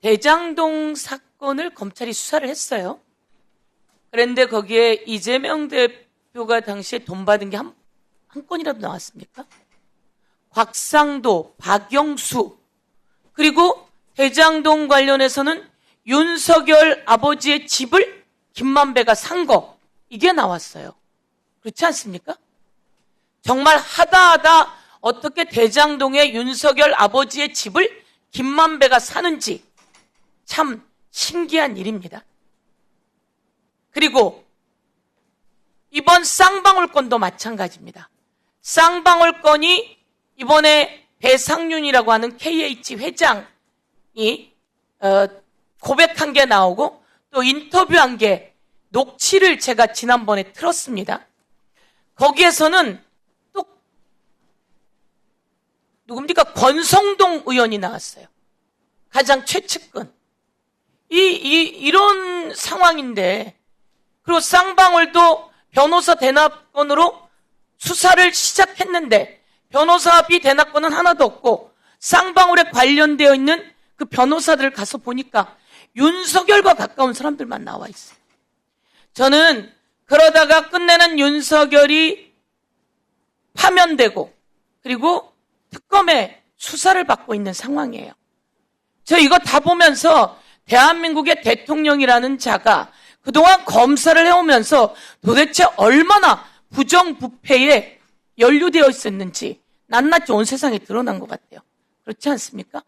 대장동 사건을 검찰이 수사를 했어요. 그런데 거기에 이재명 대표가 당시에 돈 받은 게 한, 한 건이라도 나왔습니까? 곽상도, 박영수, 그리고 대장동 관련해서는 윤석열 아버지의 집을 김만배가 산 거, 이게 나왔어요. 그렇지 않습니까? 정말 하다 하다 어떻게 대장동에 윤석열 아버지의 집을 김만배가 사는지 참 신기한 일입니다. 그리고 이번 쌍방울건도 마찬가지입니다. 쌍방울건이 이번에 배상윤이라고 하는 KH 회장이 어, 고백한 게 나오고 또 인터뷰한 게 녹취를 제가 지난번에 틀었습니다. 거기에서는 또 누굽니까 권성동 의원이 나왔어요. 가장 최측근. 이, 이 이런 상황인데 그리고 쌍방울도 변호사 대납건으로 수사를 시작했는데 변호사비 대납건은 하나도 없고 쌍방울에 관련되어 있는 그 변호사들을 가서 보니까 윤석열과 가까운 사람들만 나와 있어요. 저는 그러다가 끝내는 윤석열이 파면되고 그리고 특검에 수사를 받고 있는 상황이에요. 저 이거 다 보면서 대한민국의 대통령이라는 자가 그동안 검사를 해오면서 도대체 얼마나 부정부패에 연루되어 있었는지 낱낱이 온 세상에 드러난 것 같아요. 그렇지 않습니까?